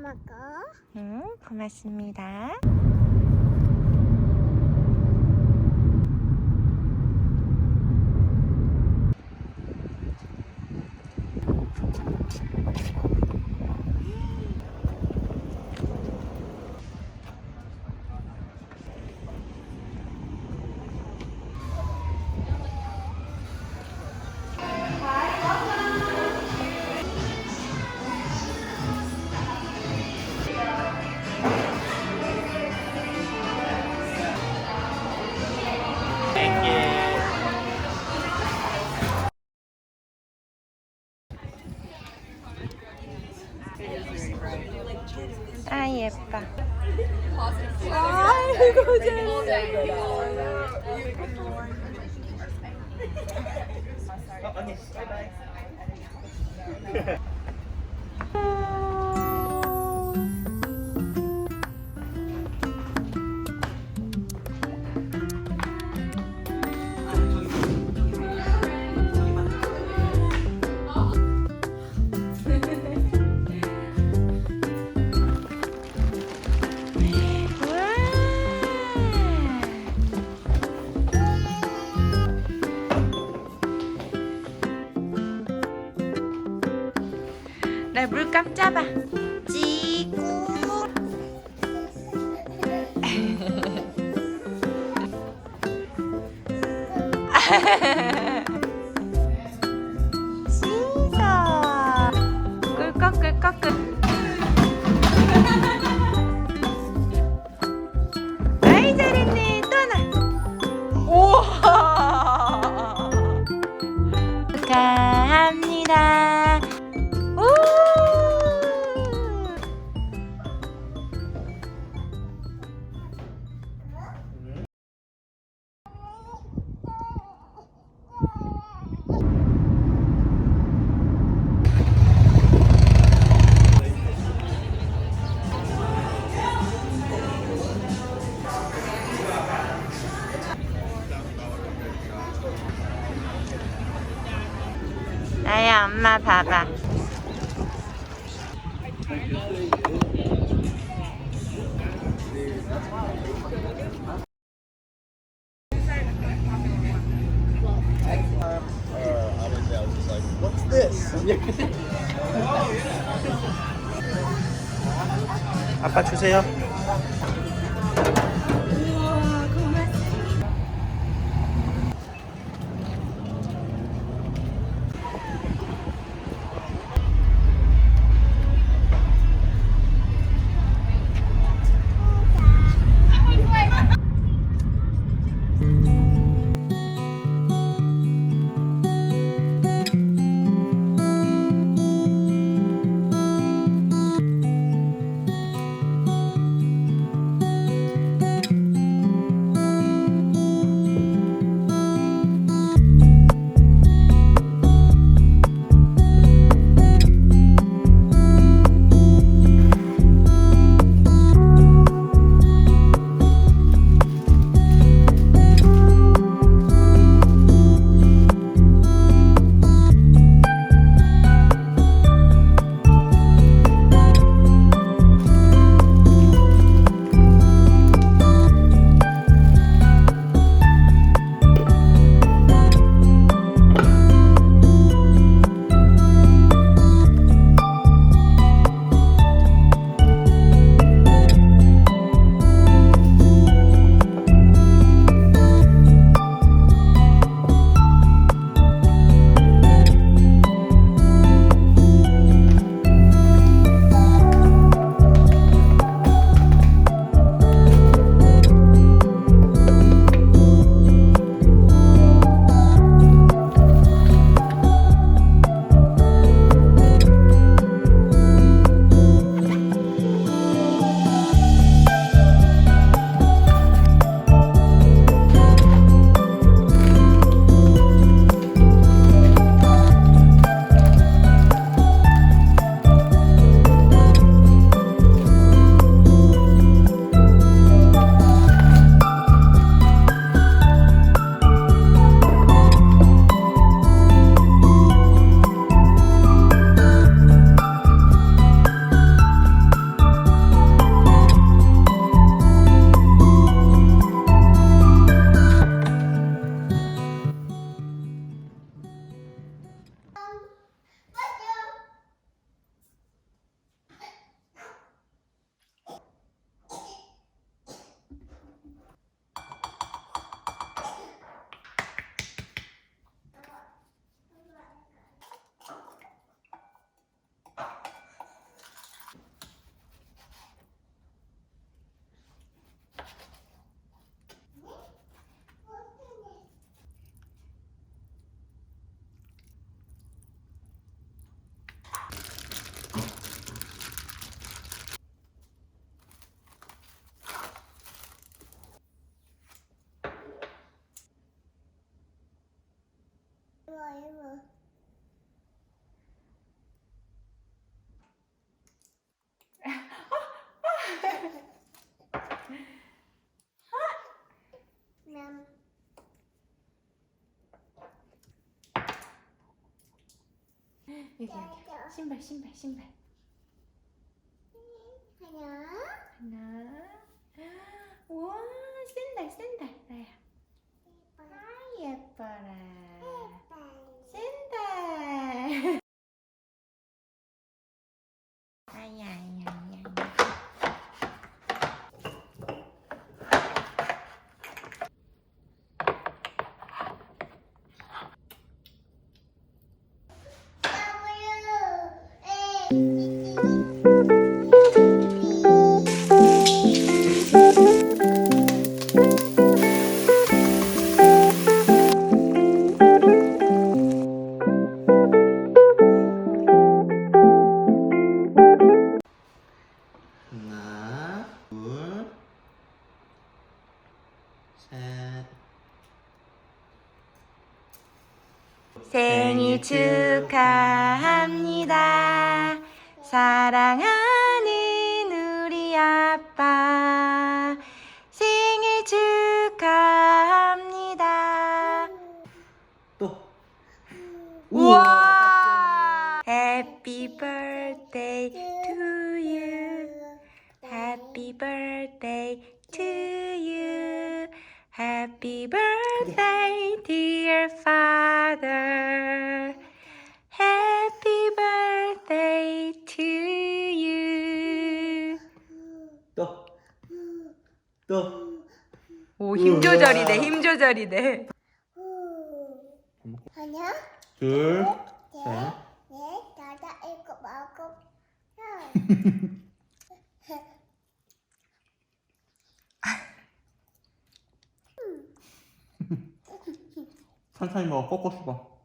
엄마가 응, 고맙습니다. 아 나 물감 짜봐. 찌꾸. 씻어. 꿀꺽꿀꺽꿀. 나야 엄마 봐봐. 아빠 주세요. 여기 여기. 신발 신발 신발. Happy birthday, dear father. Happy birthday to you. 또. 또. 오, 힘 조절이 돼, 힘 조절이 돼. 하나, 둘, 셋, 넷, 다섯, 일곱, 아홉, 열. 천천히 먹어. 꼬꼬 씹어.